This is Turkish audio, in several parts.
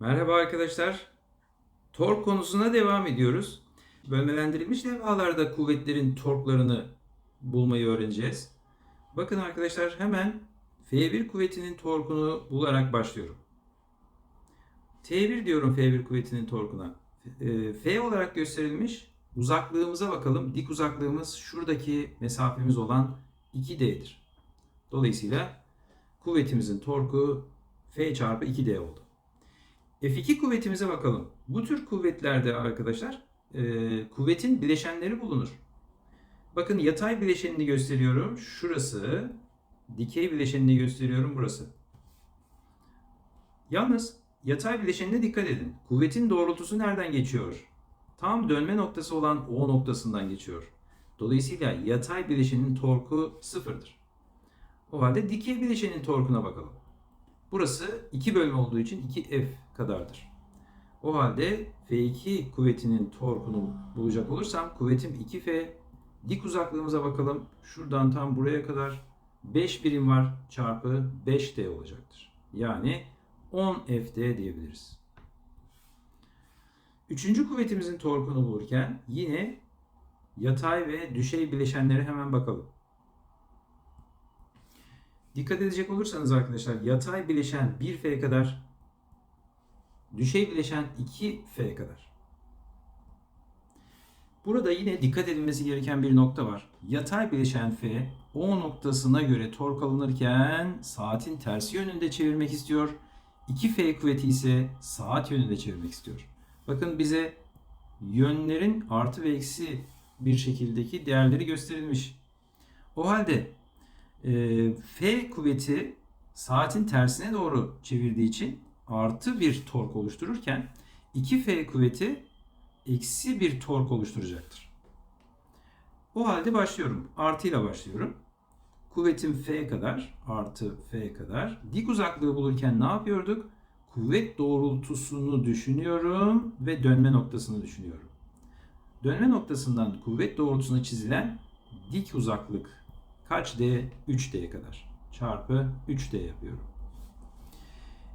Merhaba arkadaşlar. Tork konusuna devam ediyoruz. Bölmelendirilmiş levhalarda kuvvetlerin torklarını bulmayı öğreneceğiz. Bakın arkadaşlar hemen F1 kuvvetinin torkunu bularak başlıyorum. T1 diyorum F1 kuvvetinin torkuna. E, F olarak gösterilmiş uzaklığımıza bakalım. Dik uzaklığımız şuradaki mesafemiz olan 2D'dir. Dolayısıyla kuvvetimizin torku F çarpı 2D oldu. F2 kuvvetimize bakalım. Bu tür kuvvetlerde arkadaşlar e, kuvvetin bileşenleri bulunur. Bakın yatay bileşenini gösteriyorum. Şurası. Dikey bileşenini gösteriyorum. Burası. Yalnız yatay bileşenine dikkat edin. Kuvvetin doğrultusu nereden geçiyor? Tam dönme noktası olan O noktasından geçiyor. Dolayısıyla yatay bileşenin torku sıfırdır. O halde dikey bileşenin torkuna bakalım. Burası 2 bölme olduğu için 2F kadardır. O halde F2 kuvvetinin torkunu bulacak olursam kuvvetim 2F. Dik uzaklığımıza bakalım. Şuradan tam buraya kadar 5 birim var çarpı 5D olacaktır. Yani 10FD diyebiliriz. Üçüncü kuvvetimizin torkunu bulurken yine yatay ve düşey bileşenlere hemen bakalım. Dikkat edecek olursanız arkadaşlar yatay bileşen 1F kadar, düşey bileşen 2F kadar. Burada yine dikkat edilmesi gereken bir nokta var. Yatay bileşen F O noktasına göre tork alınırken saatin tersi yönünde çevirmek istiyor. 2F kuvveti ise saat yönünde çevirmek istiyor. Bakın bize yönlerin artı ve eksi bir şekildeki değerleri gösterilmiş. O halde e, F kuvveti saatin tersine doğru çevirdiği için artı bir tork oluştururken 2F kuvveti eksi bir tork oluşturacaktır. O halde başlıyorum. Artı ile başlıyorum. Kuvvetim F kadar artı F kadar. Dik uzaklığı bulurken ne yapıyorduk? Kuvvet doğrultusunu düşünüyorum ve dönme noktasını düşünüyorum. Dönme noktasından kuvvet doğrultusuna çizilen dik uzaklık kaç D? 3D kadar. Çarpı 3D yapıyorum.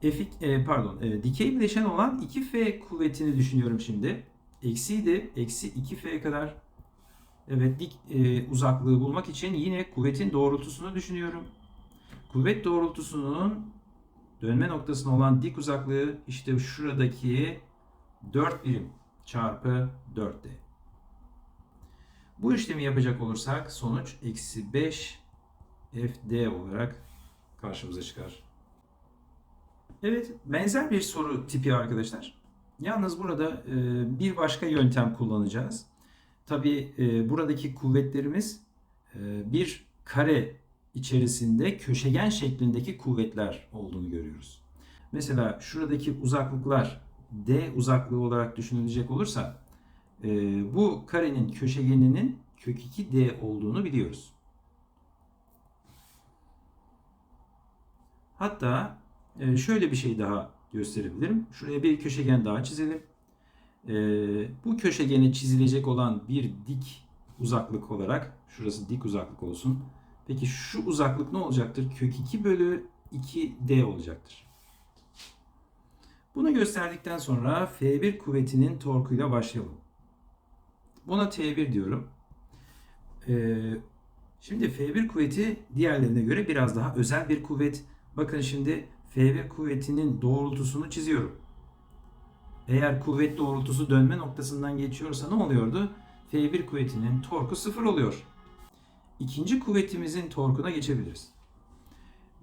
F, e, pardon, e, dikey bileşen olan 2F kuvvetini düşünüyorum şimdi. Eksiydi. Eksi 2F kadar. Evet dik e, uzaklığı bulmak için yine kuvvetin doğrultusunu düşünüyorum. Kuvvet doğrultusunun dönme noktasına olan dik uzaklığı işte şuradaki 4 birim çarpı 4D. Bu işlemi yapacak olursak sonuç eksi 5 FD olarak karşımıza çıkar. Evet benzer bir soru tipi arkadaşlar. Yalnız burada e, bir başka yöntem kullanacağız. Tabi e, buradaki kuvvetlerimiz e, bir kare içerisinde köşegen şeklindeki kuvvetler olduğunu görüyoruz. Mesela şuradaki uzaklıklar D uzaklığı olarak düşünülecek olursa e, bu karenin köşegeninin kök 2D olduğunu biliyoruz. Hatta e, şöyle bir şey daha gösterebilirim. Şuraya bir köşegen daha çizelim. E, bu köşegene çizilecek olan bir dik uzaklık olarak, şurası dik uzaklık olsun. Peki şu uzaklık ne olacaktır? Kök 2 bölü 2D olacaktır. Bunu gösterdikten sonra F1 kuvvetinin torkuyla başlayalım. Buna T1 diyorum. Ee, şimdi F1 kuvveti diğerlerine göre biraz daha özel bir kuvvet. Bakın şimdi F1 kuvvetinin doğrultusunu çiziyorum. Eğer kuvvet doğrultusu dönme noktasından geçiyorsa ne oluyordu? F1 kuvvetinin torku sıfır oluyor. İkinci kuvvetimizin torkuna geçebiliriz.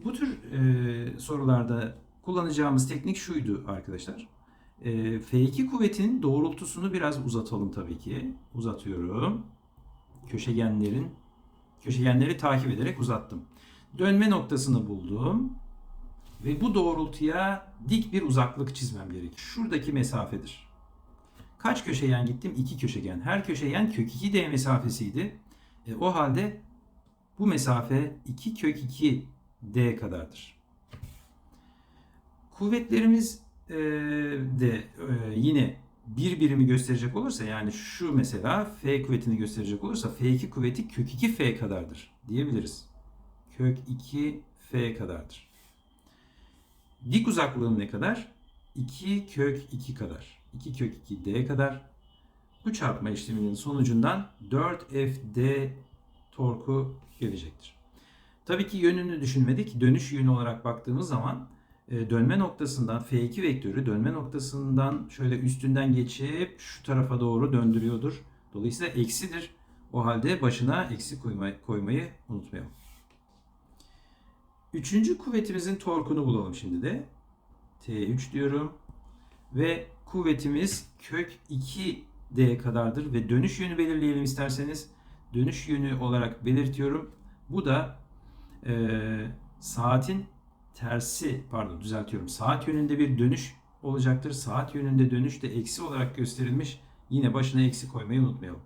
Bu tür e, sorularda kullanacağımız teknik şuydu arkadaşlar. E, F2 kuvvetinin doğrultusunu biraz uzatalım tabii ki. Uzatıyorum. Köşegenlerin köşegenleri takip ederek uzattım. Dönme noktasını buldum. Ve bu doğrultuya dik bir uzaklık çizmem gerek. Şuradaki mesafedir. Kaç köşegen gittim? İki köşegen. Her köşegen kök 2D mesafesiydi. E, o halde bu mesafe 2 kök 2 D kadardır. Kuvvetlerimiz de yine bir birimi gösterecek olursa yani şu mesela F kuvvetini gösterecek olursa F2 kuvveti kök 2 F kadardır diyebiliriz. Kök 2 F kadardır. Dik uzaklığım ne kadar? 2 kök 2 kadar. 2 kök 2 d kadar. Bu çarpma işleminin sonucundan 4fd torku gelecektir. Tabii ki yönünü düşünmedik. Dönüş yönü olarak baktığımız zaman dönme noktasından F2 vektörü dönme noktasından şöyle üstünden geçip şu tarafa doğru döndürüyordur. Dolayısıyla eksidir. O halde başına eksi koymayı, koymayı unutmayalım. Üçüncü kuvvetimizin torkunu bulalım şimdi de. T3 diyorum. Ve kuvvetimiz kök 2D kadardır ve dönüş yönü belirleyelim isterseniz. Dönüş yönü olarak belirtiyorum. Bu da e, saatin tersi pardon düzeltiyorum. Saat yönünde bir dönüş olacaktır. Saat yönünde dönüş de eksi olarak gösterilmiş. Yine başına eksi koymayı unutmayalım.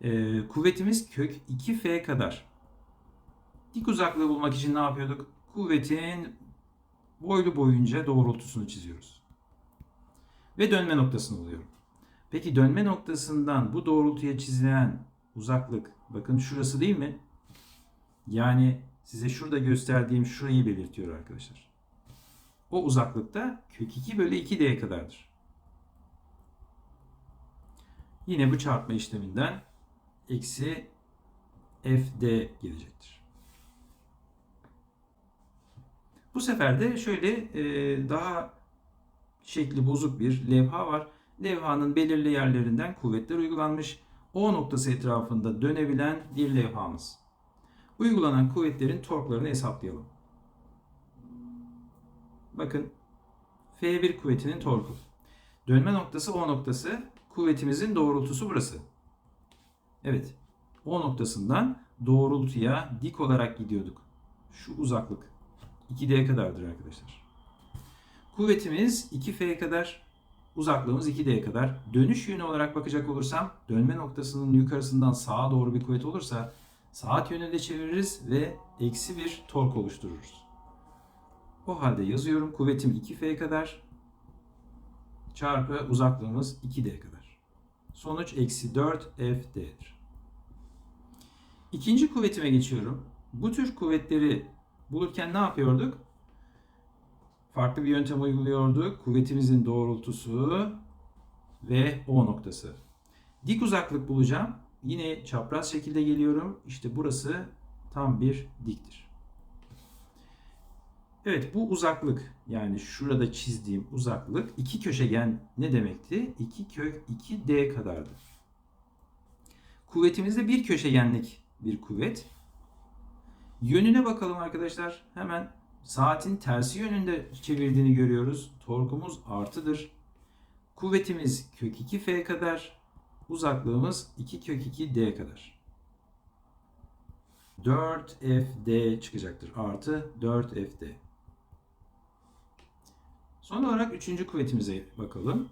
E, kuvvetimiz kök 2F kadar. Dik uzaklığı bulmak için ne yapıyorduk? Kuvvetin boylu boyunca doğrultusunu çiziyoruz. Ve dönme noktasını buluyorum. Peki dönme noktasından bu doğrultuya çizilen uzaklık bakın şurası değil mi? Yani size şurada gösterdiğim şurayı belirtiyor arkadaşlar. O uzaklıkta kök 2 bölü 2d'ye kadardır. Yine bu çarpma işleminden eksi fd gelecektir. Bu sefer de şöyle e, daha şekli bozuk bir levha var. Levhanın belirli yerlerinden kuvvetler uygulanmış. O noktası etrafında dönebilen bir levhamız. Uygulanan kuvvetlerin torklarını hesaplayalım. Bakın F1 kuvvetinin torku. Dönme noktası O noktası. Kuvvetimizin doğrultusu burası. Evet. O noktasından doğrultuya dik olarak gidiyorduk. Şu uzaklık 2D kadardır arkadaşlar. Kuvvetimiz 2F kadar, uzaklığımız 2D kadar. Dönüş yönü olarak bakacak olursam dönme noktasının yukarısından sağa doğru bir kuvvet olursa saat yönünde çeviririz ve eksi bir tork oluştururuz. O halde yazıyorum kuvvetim 2F kadar çarpı uzaklığımız 2D kadar. Sonuç eksi 4 FD'dir. İkinci kuvvetime geçiyorum. Bu tür kuvvetleri bulurken ne yapıyorduk? Farklı bir yöntem uyguluyorduk. Kuvvetimizin doğrultusu ve O noktası. Dik uzaklık bulacağım. Yine çapraz şekilde geliyorum. İşte burası tam bir diktir. Evet bu uzaklık yani şurada çizdiğim uzaklık iki köşegen ne demekti? 2 kök 2D kadardı. Kuvvetimizde bir köşegenlik bir kuvvet. Yönüne bakalım arkadaşlar. Hemen saatin tersi yönünde çevirdiğini görüyoruz. Torkumuz artıdır. Kuvvetimiz kök 2F kadar. Uzaklığımız 2 kök 2D kadar. 4FD çıkacaktır. Artı 4FD. Son olarak üçüncü kuvvetimize bakalım.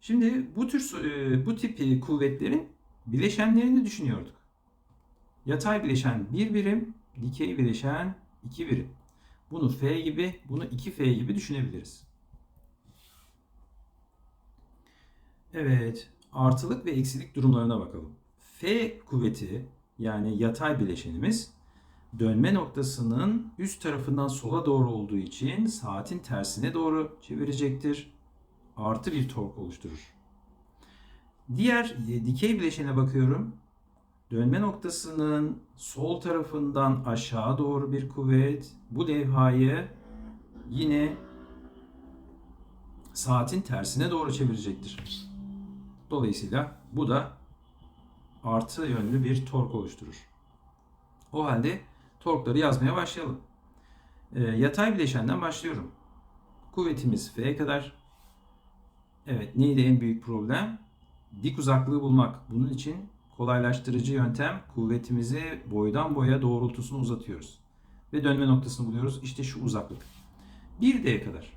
Şimdi bu tür e, bu tip kuvvetlerin bileşenlerini düşünüyorduk. Yatay bileşen 1 birim, dikey bileşen 2 birim. Bunu F gibi, bunu 2F gibi düşünebiliriz. Evet, artılık ve eksilik durumlarına bakalım. F kuvveti yani yatay bileşenimiz dönme noktasının üst tarafından sola doğru olduğu için saatin tersine doğru çevirecektir. Artı bir tork oluşturur. Diğer e, dikey bileşene bakıyorum. Dönme noktasının sol tarafından aşağı doğru bir kuvvet bu levhayı yine saatin tersine doğru çevirecektir. Dolayısıyla bu da artı yönlü bir tork oluşturur. O halde torkları yazmaya başlayalım. E, yatay bileşenden başlıyorum. Kuvvetimiz F kadar. Evet neydi en büyük problem? Dik uzaklığı bulmak. Bunun için kolaylaştırıcı yöntem kuvvetimizi boydan boya doğrultusunu uzatıyoruz. Ve dönme noktasını buluyoruz. İşte şu uzaklık. 1D kadar.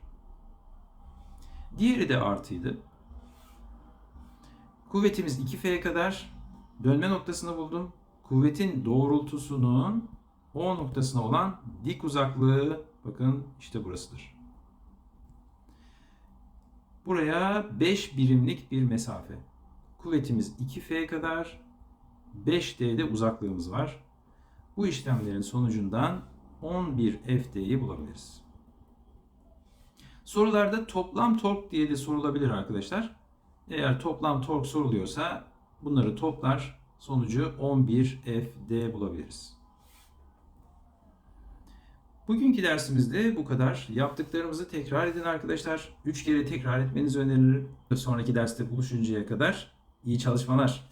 Diğeri de artıydı. Kuvvetimiz 2F kadar. Dönme noktasını buldum. Kuvvetin doğrultusunun O noktasına olan dik uzaklığı bakın işte burasıdır. Buraya 5 birimlik bir mesafe. Kuvvetimiz 2F kadar. 5D'de uzaklığımız var. Bu işlemlerin sonucundan 11 FD'yi bulabiliriz. Sorularda toplam tork diye de sorulabilir arkadaşlar. Eğer toplam tork soruluyorsa bunları toplar sonucu 11 Fd bulabiliriz. Bugünkü dersimizde bu kadar. Yaptıklarımızı tekrar edin arkadaşlar. 3 kere tekrar etmenizi öneririm. Sonraki derste buluşuncaya kadar iyi çalışmalar.